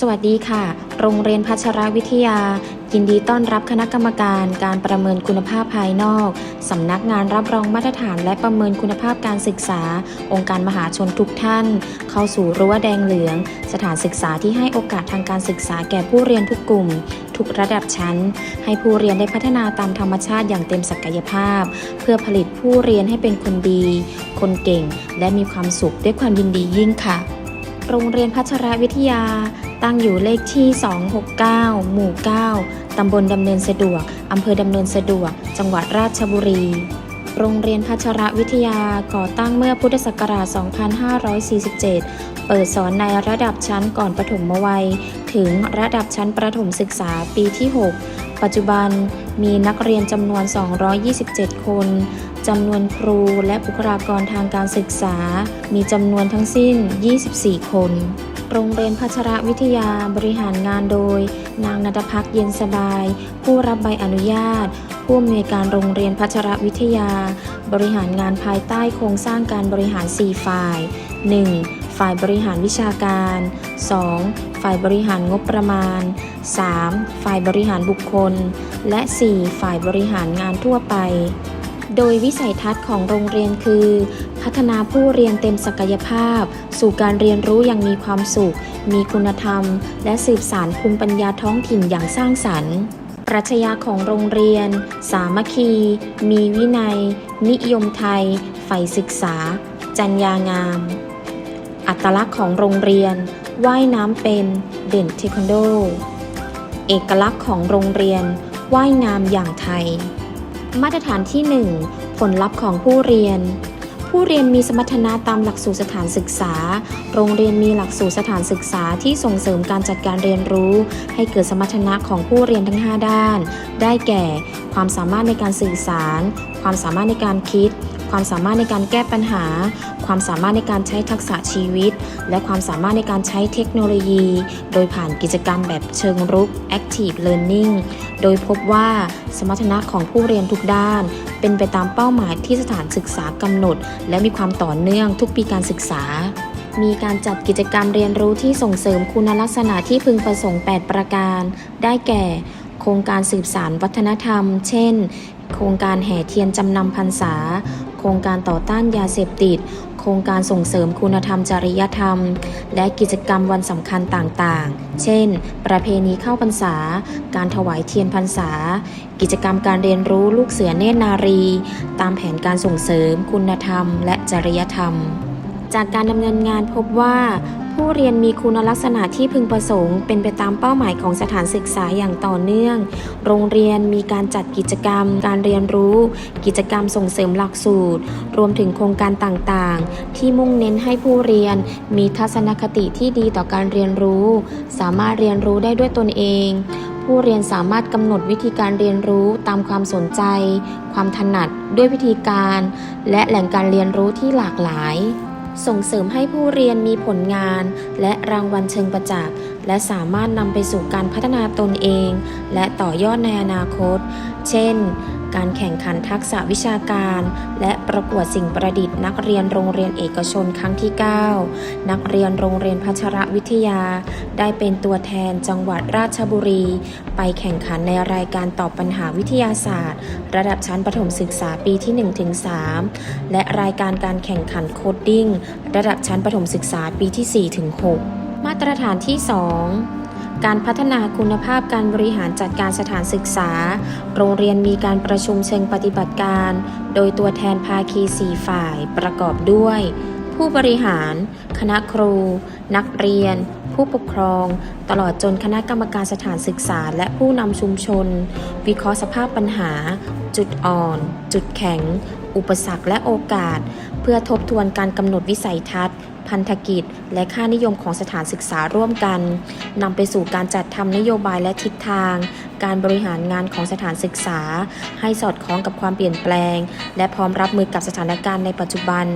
สวัสดีค่ะ โรงเรียนพัชรวิทยา ยินดีต้อนรับคณะกรรมการการประเมินคุณภาพภายนอก สำนักงานรับรองมาตรฐานและประเมินคุณภาพการศึกษา องค์การมหาชนทุกท่าน เข้าสู่รั้วแดงเหลือง สถานศึกษาที่ให้โอกาสทางการศึกษาแก่ผู้เรียนทุกกลุ่ม ทุกระดับชั้น ให้ผู้เรียนได้พัฒนาตามธรรมชาติอย่างเต็มศักยภาพ เพื่อผลิตผู้เรียนให้เป็นคนดี คนเก่ง และมีความสุขด้วยความยินดียิ่งค่ะ โรงเรียนพัชรวิทยา ตั้งอยู่เลขที่ 269 หมู่ 9 ตำบลดำเนินสะดวก อำเภอดำเนินสะดวก จังหวัดราชบุรี โรงเรียนพัชรวิทยาก่อตั้งเมื่อพุทธศักราช 2547 เปิดสอนในระดับชั้นก่อนประถมวัย ถึงระดับชั้นประถมศึกษาปีที่ 6 ปัจจุบันมีนักเรียนจำนวน 227 คนจำนวนครูและบุคลากรทางการศึกษา มีจำนวนทั้งสิ้น 24 คน โรงเรียนพัชรวิทยาบริหารงานโดย นางนัทพักเย็นสบาย ผู้รับใบอนุญาต ผู้อำนวยการโรงเรียนพัชรวิทยา บริหารงานภายใต้โครงสร้างการบริหาร 4 ฝ่าย 1. ฝ่ายบริหารวิชาการ 2. ฝ่ายบริหารงบประมาณ 3. ฝ่ายบริหารบุคคล และ 4. ฝ่ายบริหารงานทั่วไป โดยวิสัยทัศน์ของโรงเรียนคือ พัฒนาผู้เรียนเต็มศักยภาพ สู่การเรียนรู้อย่างมีความสุข มีคุณธรรม และสืบสานภูมิปัญญาท้องถิ่นอย่างสร้างสรรค์ปรัชญาของโรงเรียน สามัคคี มีวินัย นิยมไทย ใฝ่ศึกษา จัญญางาม อัตลักษณ์ของโรงเรียน ว่ายน้ำเป็น เด่นเทควันโด เอกลักษณ์ของโรงเรียน ว่ายงามอย่างไทย มาตรฐานที่ 1 ผลลัพธ์ของผู้เรียน ผู้เรียนมีสมรรถนะตามหลักสูตรสถานศึกษา โรงเรียนมีหลักสูตรสถานศึกษาที่ส่งเสริมการจัดการเรียนรู้ ให้เกิดสมรรถนะของผู้เรียนทั้ง 5 ด้าน ได้แก่ ความสามารถในการสื่อสาร ความสามารถในการคิด ความสามารถในการแก้ปัญหา ความสามารถในการใช้ทักษะชีวิต และความสามารถในการใช้เทคโนโลยี โดยผ่านกิจกรรมแบบเชิงรุก Active Learning โดยพบว่าสมรรถนะของผู้เรียนทุกด้าน เป็นไปตามเป้าหมายที่สถานศึกษากำหนด และมีความต่อเนื่องทุกปีการศึกษามีการจัดกิจกรรมเรียนรู้ที่ส่งเสริมคุณลักษณะที่พึงประสงค์ 8 ประการ ได้แก่ โครงการสืบสารวัฒนธรรม เช่น โครงการแห่เทียนจำนำพรรษา ครงการต่อต้านยาเสพติด โครงการส่งเสริมคุณธรรมจริยธรรม และกิจกรรมวันสำคัญต่างๆ เช่น ประเพณีเข้าพรรษา การถวายเทียนพรรษา กิจกรรมการเรียนรู้ลูกเสือเนตรนารี ตามแผนการส่งเสริม คุณธรรม และจริยธรรมจากการดำเนินงานพบว่า ผู้เรียนมีคุณลักษณะที่พึงประสงค์ เป็นไปตามเป้าหมายของสถานศึกษาอย่างต่อเนื่อง โรงเรียนมีการจัดกิจกรรม การเรียนรู้ กิจกรรมส่งเสริมหลักสูตร รวมถึงโครงการต่างๆ ที่มุ่งเน้นให้ผู้เรียน มีทัศนคติที่ดีต่อการเรียนรู้ สามารถเรียนรู้ได้ด้วยตนเอง ผู้เรียนสามารถกำหนดวิธีการเรียนรู้ตามความสนใจ ความถนัดด้วยวิธีการ และแหล่งการเรียนรู้ที่หลากหลาย ส่งเสริมให้ผู้เรียนมีผลงาน และรางวัลเชิงประจักษ์ และสามารถนำไปสู่การพัฒนาตนเอง และต่อยอดในอนาคต เช่น การแข่งขันทักษะวิชาการ และประกวดสิ่งประดิษฐ์นักเรียนโรงเรียนเอกชนครั้งที่ 9 นักเรียนโรงเรียนพัชรวิทยา ได้เป็นตัวแทนจังหวัดราชบุรี ไปแข่งขันในรายการตอบปัญหาวิทยาศาสตร์ ระดับชั้นประถมศึกษาปีที่ 1-3 และรายการการแข่งขันโคดดิ้งระดับชั้นประถมศึกษาปีที่ 4-6 มาตรฐานที่ 2 การพัฒนาคุณภาพการบริหารจัดการสถานศึกษา โรงเรียนมีการประชุมเชิงปฏิบัติการ โดยตัวแทนภาคี 4 ฝ่ายประกอบด้วย ผู้บริหาร คณะครู นักเรียน ผู้ปกครอง ตลอดจนคณะกรรมการสถานศึกษา และผู้นำชุมชน วิเคราะห์สภาพปัญหา จุดอ่อน จุดแข็ง อุปสรรคและโอกาส เพื่อทบทวนการกำหนดวิสัยทัศน์ พันธกิจ และค่านิยมของสถานศึกษาร่วมกันนำไปสู่การจัดทำนโยบายและทิศทาง การบริหารงานของสถานศึกษา ให้สอดคล้องกับความเปลี่ยนแปลง และพร้อมรับมือกับสถานการณ์ในปัจจุบัน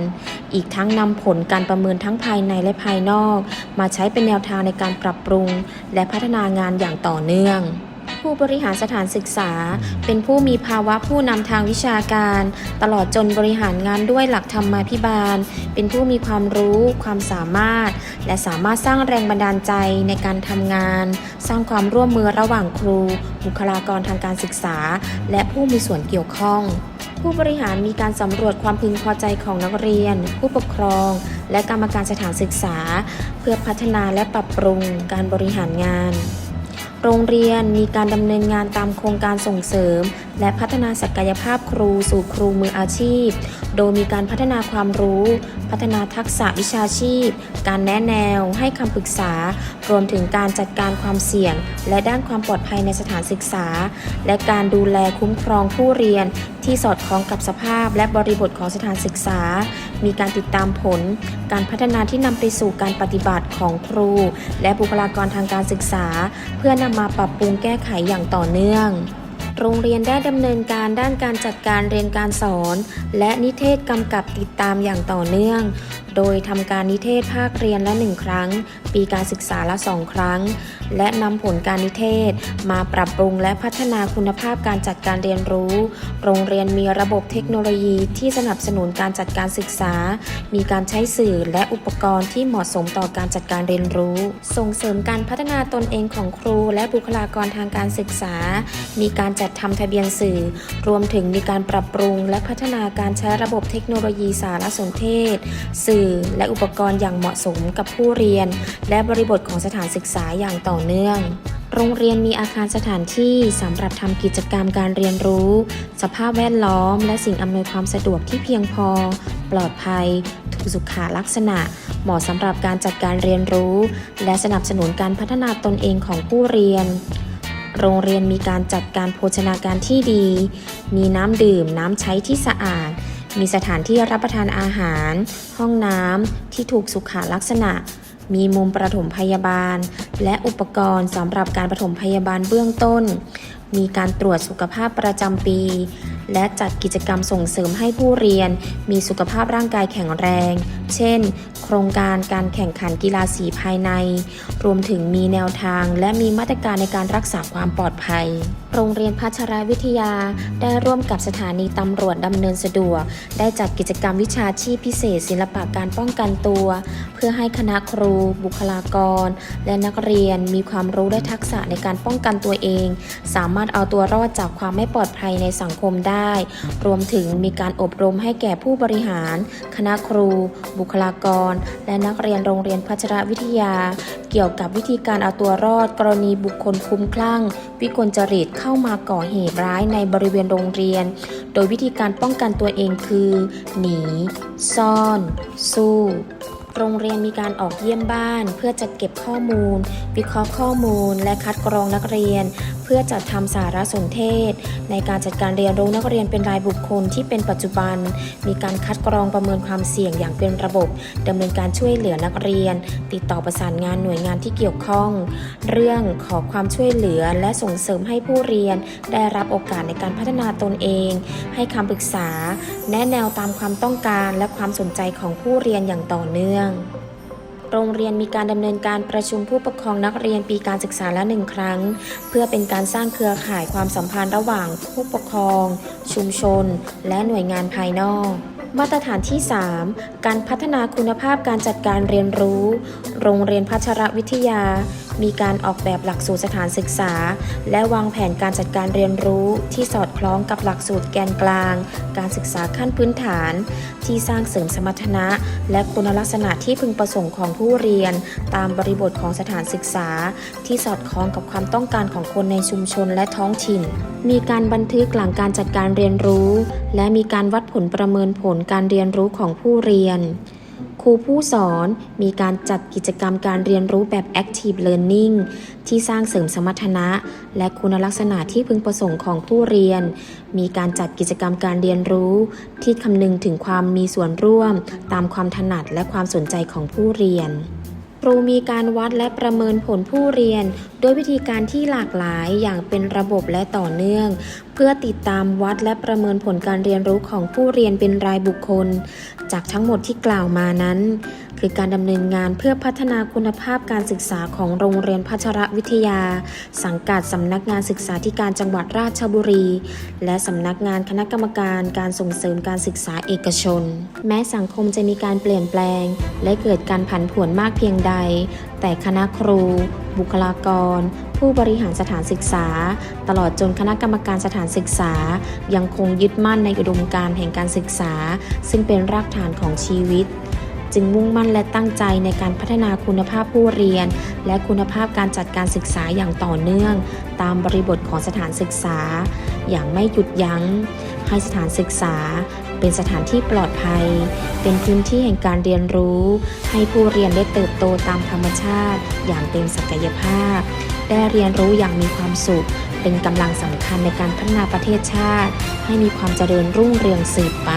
อีกทั้งนำผลการประเมินทั้งภายในและภายนอก มาใช้เป็นแนวทางในการปรับปรุง และพัฒนางานอย่างต่อเนื่อง ผู้บริหารสถานศึกษา เป็นผู้มีภาวะผู้นำทางวิชาการ ตลอดจนบริหารงานด้วยหลักธรรมาภิบาล เป็นผู้มีความรู้ ความสามารถ และสามารถสร้างแรงบันดาลใจในการทำงาน สร้างความร่วมมือระหว่างครู บุคลากรทางการศึกษา และผู้มีส่วนเกี่ยวข้องผู้บริหารมีการสำรวจความพึงพอใจของนักเรียน ผู้ปกครอง และกรรมการสถานศึกษา เพื่อพัฒนาและปรับปรุงการบริหารงาน โรงเรียนมีการดำเนินงานตามโครงการส่งเสริม และพัฒนาศักยภาพครูสู่ครูมืออาชีพ โดยมีการพัฒนาความรู้ พัฒนาทักษะวิชาชีพ การแนะแนว ให้คำปรึกษา รวมถึงการจัดการความเสี่ยง และด้านความปลอดภัยในสถานศึกษา และการดูแลคุ้มครองผู้เรียน ที่สอดคล้องกับสภาพ และบริบทของสถานศึกษา มีการติดตามผล การพัฒนาที่นำไปสู่การปฏิบัติของครู และบุคลากรทางการศึกษา เพื่อนำมาปรับปรุงแก้ไขอย่างต่อเนื่อง โรงเรียนได้ดำเนินการด้านการจัดการเรียนการสอน และนิเทศกำกับติดตามอย่างต่อเนื่องโดยทำการนิเทศภาคเรียนละหนึ่งครั้ง ปีการศึกษาละสองครั้ง และนำผลการนิเทศ มาปรับปรุงและพัฒนาคุณภาพการจัดการเรียนรู้ โรงเรียนมีระบบเทคโนโลยีที่สนับสนุนการจัดการศึกษา มีการใช้สื่อและอุปกรณ์ที่เหมาะสมต่อการจัดการเรียนรู้ ส่งเสริมการพัฒนาตนเองของครูและบุคลากรทางการศึกษา มีการจัดทำทะเบียนสื่อ รวมถึงมีการปรับปรุงและพัฒนาการใช้ระบบเทคโนโลยีสารสนเทศ สื่อและอุปกรณ์อย่างเหมาะสมกับผู้เรียน และบริบทของสถานศึกษาอย่างต่อเนื่อง โรงเรียนมีอาคารสถานที่สำหรับทำกิจกรรมการเรียนรู้ สภาพแวดล้อม และสิ่งอำนวยความสะดวกที่เพียงพอ ปลอดภัย ถูกสุขลักษณะ เหมาะสำหรับการจัดการเรียนรู้ และสนับสนุนการพัฒนาตนเองของผู้เรียนโรงเรียนมีการจัดการโภชนาการที่ดี มีน้ำดื่มน้ำใช้ที่สะอาด มีสถานที่รับประทานอาหาร ห้องน้ำที่ถูกสุขลักษณะ มีมุมประถมพยาบาล และอุปกรณ์สำหรับการประถมพยาบาลเบื้องต้น มีการตรวจสุขภาพประจำปี และจัดกิจกรรมส่งเสริมให้ผู้เรียน มีสุขภาพร่างกายแข็งแรง เช่น โครงการการแข่งขันกีฬาสีภายใน รวมถึงมีแนวทาง และมีมาตรการในการรักษาความปลอดภัย โรงเรียนพัชรวิทยา ได้ร่วมกับสถานีตำรวจดำเนินสะดวก ได้จัดกิจกรรมวิชาชีพพิเศษ ศิลปะการป้องกันตัว เพื่อให้คณะครู บุคลากร และนักเรียนมีความรู้และทักษะในการป้องกันตัวเอง สามารถเอาตัวรอดจากความไม่ปลอดภัยในสังคมได้ รวมถึงมีการอบรมให้แก่ผู้บริหาร คณะครู บุคลากร และนักเรียนโรงเรียนพัชรวิทยา เกี่ยวกับวิธีการเอาตัวรอด กรณีบุคคลคุ้มคลั่ง วิกลจริตเข้ามาก่อเหตุร้ายในบริเวณโรงเรียน โดยวิธีการป้องกันตัวเองคือ หนี ซ่อน สู้โรงเรียนมีการออกเยี่ยมบ้าน เพื่อจัดเก็บข้อมูล วิเคราะห์ข้อมูล และคัดกรองนักเรียนเพื่อจัดทำสารสนเทศ ในการจัดการเรียนรู้นักเรียนเป็นรายบุคคลที่เป็นปัจจุบัน มีการคัดกรองประเมินความเสี่ยงอย่างเป็นระบบดำเนินการช่วยเหลือนักเรียน ติดต่อประสานงานหน่วยงานที่เกี่ยวข้อง เรื่องขอความช่วยเหลือและส่งเสริมให้ผู้เรียน ได้รับโอกาสในการพัฒนาตนเอง ให้คำปรึกษา แนะแนวตามความต้องการและความสนใจของผู้เรียนอย่างต่อเนื่อง โรงเรียนมีการดำเนินการประชุมผู้ปกครองนักเรียนปีการศึกษาละหนึ่งครั้ง เพื่อเป็นการสร้างเครือข่ายความสัมพันธ์ระหว่างผู้ปกครอง ชุมชน และหน่วยงานภายนอกมาตรฐานที่ 3 การพัฒนาคุณภาพการจัดการเรียนรู้ โรงเรียนพัชรวิทยา มีการออกแบบหลักสูตรสถานศึกษา และวางแผนการจัดการเรียนรู้ที่สอดคล้องกับหลักสูตรแกนกลาง การศึกษาขั้นพื้นฐาน ที่สร้างเสริมสมรรถนะ และคุณลักษณะที่พึงประสงค์ของผู้เรียน ตามบริบทของสถานศึกษา ที่สอดคล้องกับความต้องการของคนในชุมชนและท้องถิ่น มีการบันทึกหลังการจัดการเรียนรู้ และมีการวัดผลประเมินผลการเรียนรู้ของผู้เรียน ครูผู้สอนมีการจัดกิจกรรมการเรียนรู้แบบ Active Learning ที่สร้างเสริมสมรรถนะ และคุณลักษณะที่พึงประสงค์ของผู้เรียน มีการจัดกิจกรรมการเรียนรู้ ที่คำนึงถึงความมีส่วนร่วม ตามความถนัดและความสนใจของผู้เรียน ครูมีการวัดและประเมินผลผู้เรียนด้วยวิธีการที่หลากหลายอย่างเป็นระบบและต่อเนื่องเพื่อพื่อติดตามวัดและประเมินผลการเรียนรู้ของผู้เรียนเป็นรายบุคคล จากทั้งหมดที่กล่าวมานั้น คือการดำเนินงานเพื่อพัฒนาคุณภาพการศึกษาของโรงเรียนพัชรวิทยา สังกัดสำนักงานศึกษาธิการจังหวัดราชบุรี และสำนักงานคณะกรรมการการส่งเสริมการศึกษาเอกชน แม้สังคมจะมีการเปลี่ยนแปลง และเกิดการผันผวนมากเพียงใด แต่คณะครู บุคลากรผู้บริหารสถานศึกษา ตลอดจนคณะกรรมการสถานศึกษา ยังคงยึดมั่นในอุดมการณ์แห่งการศึกษา ซึ่งเป็นรากฐานของชีวิต จึงมุ่งมั่นและตั้งใจในการพัฒนาคุณภาพผู้เรียน และคุณภาพการจัดการศึกษาอย่างต่อเนื่อง ตามบริบทของสถานศึกษา อย่างไม่หยุดยัง้ง ให้สถานศึกษา เป็นสถานที่ปลอดภัย เป็นพื้นที่แห่งการเรียนรู้ ให้ผู้เรียนได้เติบโตตามธรรมชาติ อย่างเต็มศักยภาพ ได้เรียนรู้อย่างมีความสุข เป็นกำลังสำคัญในการพัฒนาประเทศชาติ ให้มีความเจริญรุ่งเรืองสืบไป